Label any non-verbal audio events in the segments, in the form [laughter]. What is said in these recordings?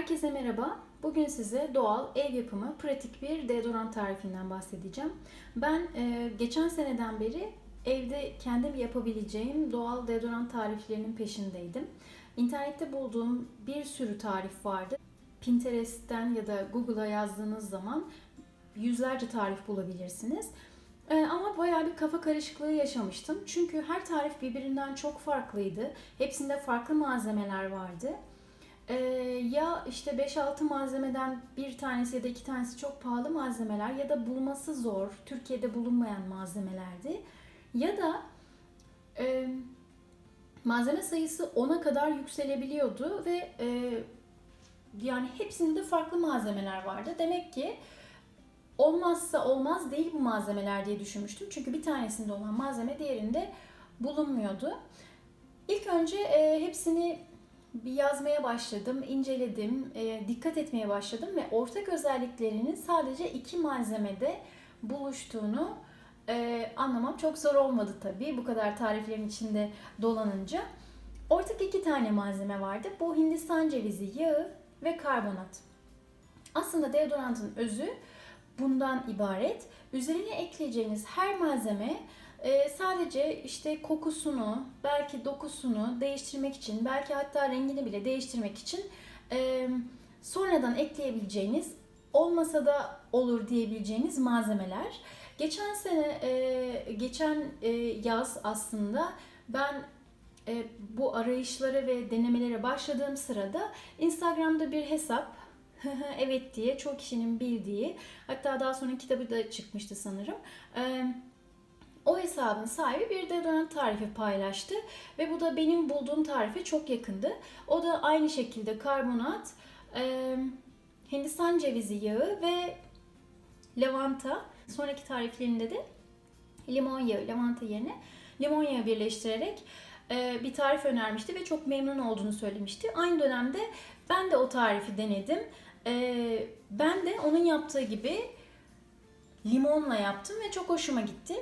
Herkese merhaba. Bugün size doğal, ev yapımı, pratik bir deodorant tarifinden bahsedeceğim. Ben e, geçen seneden beri evde kendim yapabileceğim doğal deodorant tariflerinin peşindeydim. İnternette bulduğum bir sürü tarif vardı. Pinterest'ten ya da Google'a yazdığınız zaman yüzlerce tarif bulabilirsiniz. E, ama bayağı bir kafa karışıklığı yaşamıştım. Çünkü her tarif birbirinden çok farklıydı. Hepsinde farklı malzemeler vardı. Ee, ya işte 5-6 malzemeden bir tanesi ya da iki tanesi çok pahalı malzemeler ya da bulması zor, Türkiye'de bulunmayan malzemelerdi. Ya da e, malzeme sayısı 10'a kadar yükselebiliyordu ve e, yani hepsinde farklı malzemeler vardı. Demek ki olmazsa olmaz değil bu malzemeler diye düşünmüştüm. Çünkü bir tanesinde olan malzeme diğerinde bulunmuyordu. İlk önce e, hepsini bir yazmaya başladım, inceledim, e, dikkat etmeye başladım ve ortak özelliklerinin sadece iki malzemede buluştuğunu e, anlamam çok zor olmadı tabii bu kadar tariflerin içinde dolanınca. Ortak iki tane malzeme vardı. Bu Hindistan cevizi yağı ve karbonat. Aslında deodorantın özü bundan ibaret. Üzerine ekleyeceğiniz her malzeme ee, sadece işte kokusunu, belki dokusunu değiştirmek için, belki hatta rengini bile değiştirmek için e, sonradan ekleyebileceğiniz, olmasa da olur diyebileceğiniz malzemeler. Geçen sene, e, geçen e, yaz aslında ben e, bu arayışlara ve denemelere başladığım sırada Instagram'da bir hesap [laughs] evet diye çok kişinin bildiği hatta daha sonra kitabı da çıkmıştı sanırım. Evet o hesabın sahibi bir deodorant tarifi paylaştı ve bu da benim bulduğum tarife çok yakındı. O da aynı şekilde karbonat, e, Hindistan cevizi yağı ve lavanta. Sonraki tariflerinde de limon yağı, lavanta yerine limon yağı birleştirerek e, bir tarif önermişti ve çok memnun olduğunu söylemişti. Aynı dönemde ben de o tarifi denedim. E, ben de onun yaptığı gibi limonla yaptım ve çok hoşuma gitti.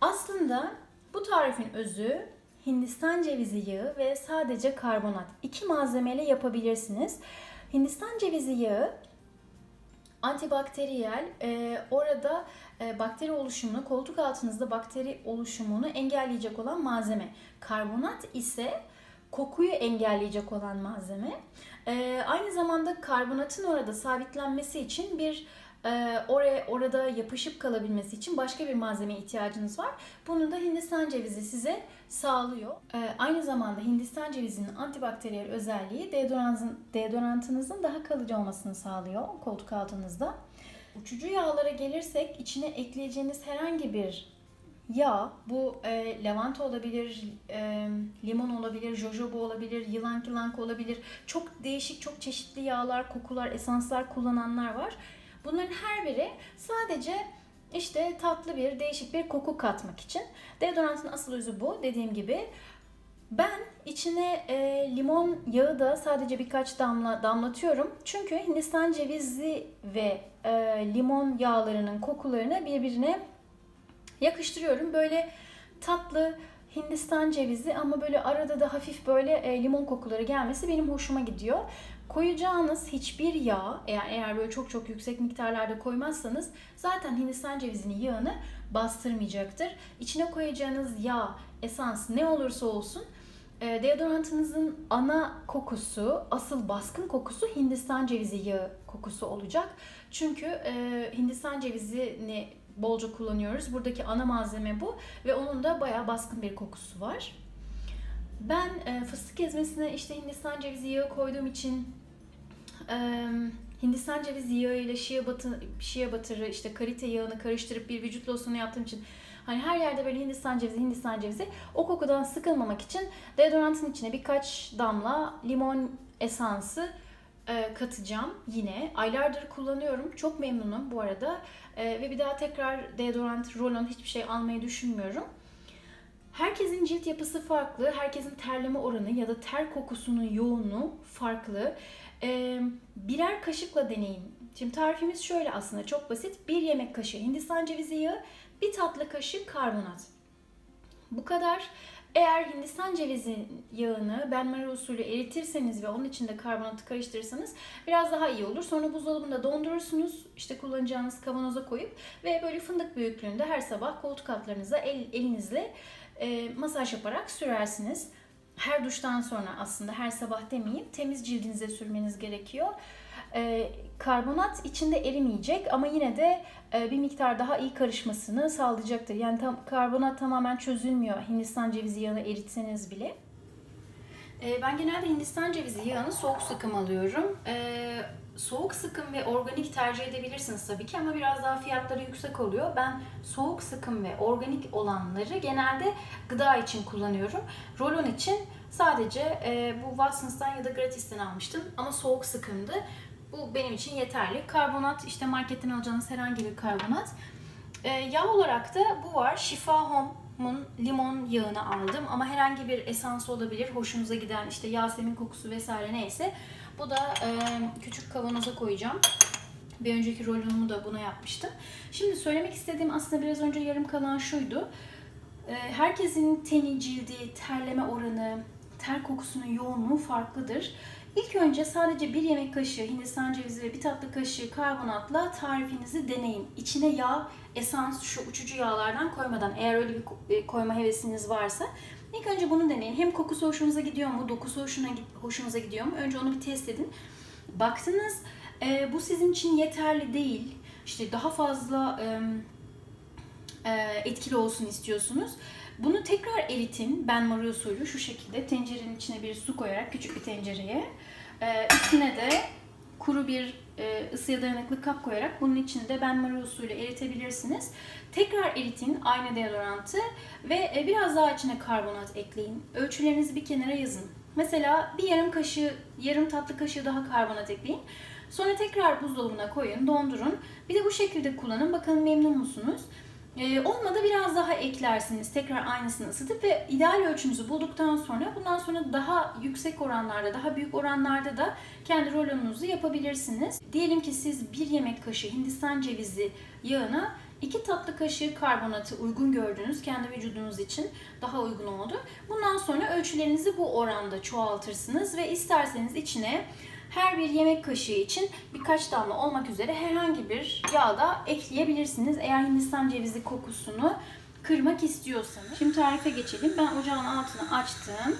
Aslında bu tarifin özü Hindistan cevizi yağı ve sadece karbonat. İki malzemeyle yapabilirsiniz. Hindistan cevizi yağı antibakteriyel. E, orada e, bakteri oluşumunu, koltuk altınızda bakteri oluşumunu engelleyecek olan malzeme. Karbonat ise kokuyu engelleyecek olan malzeme. E, aynı zamanda karbonatın orada sabitlenmesi için bir oraya orada yapışıp kalabilmesi için başka bir malzeme ihtiyacınız var. Bunu da Hindistan cevizi size sağlıyor. Ee, aynı zamanda Hindistan cevizinin antibakteriyel özelliği deodorantın, deodorantınızın daha kalıcı olmasını sağlıyor koltuk altınızda. Uçucu yağlara gelirsek içine ekleyeceğiniz herhangi bir yağ, bu e, lavanta olabilir, e, limon olabilir, jojoba olabilir, yılan yılank olabilir. Çok değişik, çok çeşitli yağlar, kokular, esanslar kullananlar var. Bunların her biri sadece işte tatlı bir, değişik bir koku katmak için. Deodorantın asıl özü bu. Dediğim gibi ben içine e, limon yağı da sadece birkaç damla damlatıyorum. Çünkü Hindistan cevizi ve e, limon yağlarının kokularını birbirine yakıştırıyorum. Böyle tatlı Hindistan cevizi ama böyle arada da hafif böyle e, limon kokuları gelmesi benim hoşuma gidiyor. Koyacağınız hiçbir yağ eğer, eğer böyle çok çok yüksek miktarlarda koymazsanız zaten Hindistan cevizinin yağını bastırmayacaktır. İçine koyacağınız yağ, esans ne olursa olsun e, deodorantınızın ana kokusu, asıl baskın kokusu Hindistan cevizi yağı kokusu olacak. Çünkü e, Hindistan cevizini bolca kullanıyoruz. Buradaki ana malzeme bu ve onun da bayağı baskın bir kokusu var. Ben e, fıstık ezmesine işte Hindistan cevizi yağı koyduğum için e, Hindistan cevizi yağı ile şia, batı, şia batırı işte karite yağını karıştırıp bir vücut losyonu yaptığım için hani her yerde böyle Hindistan cevizi Hindistan cevizi o kokudan sıkılmamak için deodorantın içine birkaç damla limon esansı e, katacağım yine. Aylardır kullanıyorum. Çok memnunum bu arada. E, ve bir daha tekrar deodorant, rolon hiçbir şey almayı düşünmüyorum. Herkesin cilt yapısı farklı, herkesin terleme oranı ya da ter kokusunun yoğunluğu farklı. Ee, birer kaşıkla deneyin. Şimdi tarifimiz şöyle aslında çok basit. Bir yemek kaşığı Hindistan cevizi yağı, bir tatlı kaşığı karbonat. Bu kadar. Eğer Hindistan cevizi yağını benmari usulü eritirseniz ve onun içinde karbonatı karıştırırsanız biraz daha iyi olur. Sonra buzdolabında dondurursunuz. İşte kullanacağınız kavanoza koyup ve böyle fındık büyüklüğünde her sabah koltuk altlarınıza el, elinizle e, masaj yaparak sürersiniz. Her duştan sonra aslında her sabah demeyeyim temiz cildinize sürmeniz gerekiyor. E, karbonat içinde erimeyecek ama yine de e, bir miktar daha iyi karışmasını sağlayacaktır. Yani tam, karbonat tamamen çözülmüyor Hindistan cevizi yağını eritseniz bile. E, ben genelde Hindistan cevizi yağını soğuk sıkım alıyorum. E, soğuk sıkım ve organik tercih edebilirsiniz tabii ki ama biraz daha fiyatları yüksek oluyor. Ben soğuk sıkım ve organik olanları genelde gıda için kullanıyorum. Rolon için sadece e, bu Watsons'tan ya da Gratis'ten almıştım ama soğuk sıkımdı. Bu benim için yeterli. Karbonat işte marketten alacağınız herhangi bir karbonat. Ee, yağ olarak da bu var. Şifa Home'un limon yağını aldım ama herhangi bir esans olabilir. Hoşunuza giden işte yasemin kokusu vesaire neyse. Bu da e, küçük kavanoza koyacağım. Bir önceki rolonumu da buna yapmıştım. Şimdi söylemek istediğim aslında biraz önce yarım kalan şuydu. Ee, herkesin teni, cildi, terleme oranı, ter kokusunun yoğunluğu farklıdır. İlk önce sadece bir yemek kaşığı Hindistan cevizi ve bir tatlı kaşığı karbonatla tarifinizi deneyin. İçine yağ, esans, şu uçucu yağlardan koymadan eğer öyle bir e, koyma hevesiniz varsa ilk önce bunu deneyin. Hem kokusu hoşunuza gidiyor mu, dokusu hoşuna, hoşunuza gidiyor mu? Önce onu bir test edin. Baktınız e, bu sizin için yeterli değil. İşte daha fazla e, e, etkili olsun istiyorsunuz. Bunu tekrar eritin. Ben Marie usulü şu şekilde tencerenin içine bir su koyarak küçük bir tencereye. E, üstüne de kuru bir ısıya dayanıklı kap koyarak bunun içinde ben Marie usulü eritebilirsiniz. Tekrar eritin aynı deodorantı ve e, biraz daha içine karbonat ekleyin. Ölçülerinizi bir kenara yazın. Mesela bir yarım kaşığı, yarım tatlı kaşığı daha karbonat ekleyin. Sonra tekrar buzdolabına koyun, dondurun. Bir de bu şekilde kullanın. Bakalım memnun musunuz? Ee, olmadı biraz daha eklersiniz. Tekrar aynısını ısıtıp ve ideal ölçünüzü bulduktan sonra bundan sonra daha yüksek oranlarda, daha büyük oranlarda da kendi rolonunuzu yapabilirsiniz. Diyelim ki siz bir yemek kaşığı Hindistan cevizi yağına iki tatlı kaşığı karbonatı uygun gördünüz. Kendi vücudunuz için daha uygun oldu. Bundan sonra ölçülerinizi bu oranda çoğaltırsınız ve isterseniz içine her bir yemek kaşığı için birkaç damla olmak üzere herhangi bir yağ da ekleyebilirsiniz. Eğer Hindistan cevizi kokusunu kırmak istiyorsanız. Şimdi tarife geçelim. Ben ocağın altını açtım.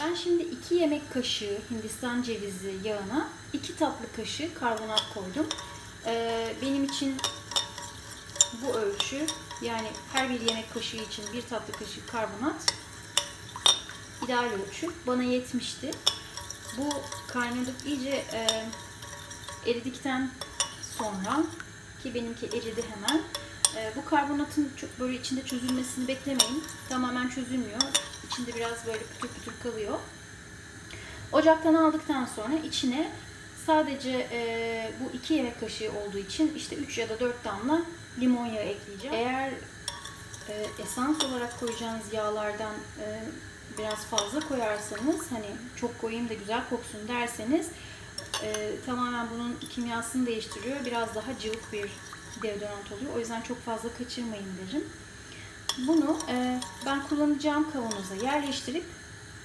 Ben şimdi 2 yemek kaşığı Hindistan cevizi yağına 2 tatlı kaşığı karbonat koydum. Ee, benim için bu ölçü yani her bir yemek kaşığı için bir tatlı kaşığı karbonat ideal ölçü. Bana yetmişti. Bu kaynadık iyice e, eridikten sonra ki benimki eridi hemen. E, bu karbonatın çok böyle içinde çözülmesini beklemeyin. Tamamen çözülmüyor. İçinde biraz böyle pütür pütür kalıyor. Ocaktan aldıktan sonra içine sadece e, bu iki yemek kaşığı olduğu için işte 3 ya da 4 damla limon yağı ekleyeceğim. Eğer e, esans olarak koyacağınız yağlardan e, biraz fazla koyarsanız hani çok koyayım da güzel koksun derseniz e, tamamen bunun kimyasını değiştiriyor. Biraz daha cıvık bir deodorant oluyor. O yüzden çok fazla kaçırmayın derim. Bunu e, ben kullanacağım kavanoza yerleştirip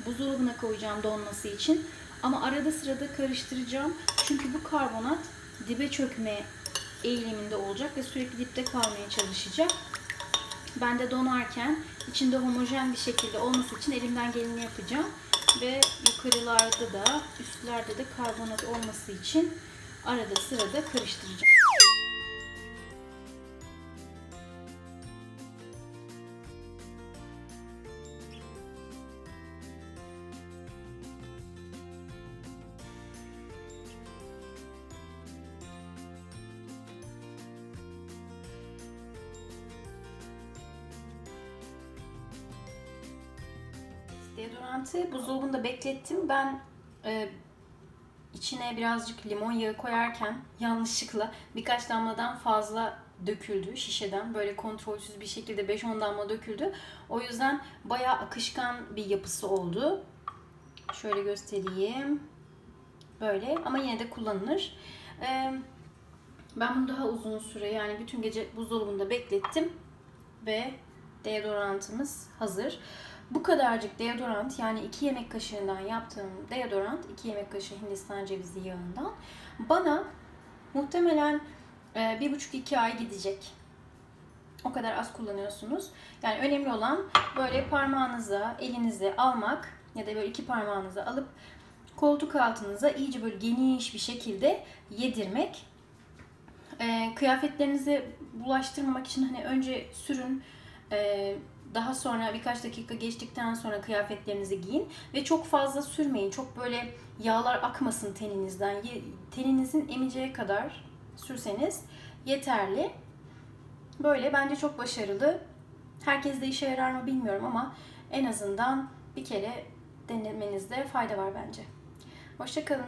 buzdolabına koyacağım donması için. Ama arada sırada karıştıracağım. Çünkü bu karbonat dibe çökme eğiliminde olacak ve sürekli dipte kalmaya çalışacak. Ben de donarken içinde homojen bir şekilde olması için elimden geleni yapacağım. Ve yukarılarda da üstlerde de karbonat olması için arada sırada karıştıracağım. Deodorantı buzdolabında beklettim. Ben e, içine birazcık limon yağı koyarken yanlışlıkla birkaç damladan fazla döküldü şişeden. Böyle kontrolsüz bir şekilde 5-10 damla döküldü. O yüzden bayağı akışkan bir yapısı oldu. Şöyle göstereyim. Böyle ama yine de kullanılır. E, ben bunu daha uzun süre yani bütün gece buzdolabında beklettim ve deodorantımız hazır. Bu kadarcık deodorant yani 2 yemek kaşığından yaptığım deodorant 2 yemek kaşığı Hindistan cevizi yağından bana muhtemelen e, bir buçuk iki ay gidecek. O kadar az kullanıyorsunuz. Yani önemli olan böyle parmağınıza, elinize almak ya da böyle iki parmağınıza alıp koltuk altınıza iyice böyle geniş bir şekilde yedirmek. E, kıyafetlerinizi bulaştırmamak için hani önce sürün, e, daha sonra birkaç dakika geçtikten sonra kıyafetlerinizi giyin ve çok fazla sürmeyin. Çok böyle yağlar akmasın teninizden. Teninizin emeceği kadar sürseniz yeterli. Böyle bence çok başarılı. Herkes de işe yarar mı bilmiyorum ama en azından bir kere denemenizde fayda var bence. Hoşçakalın.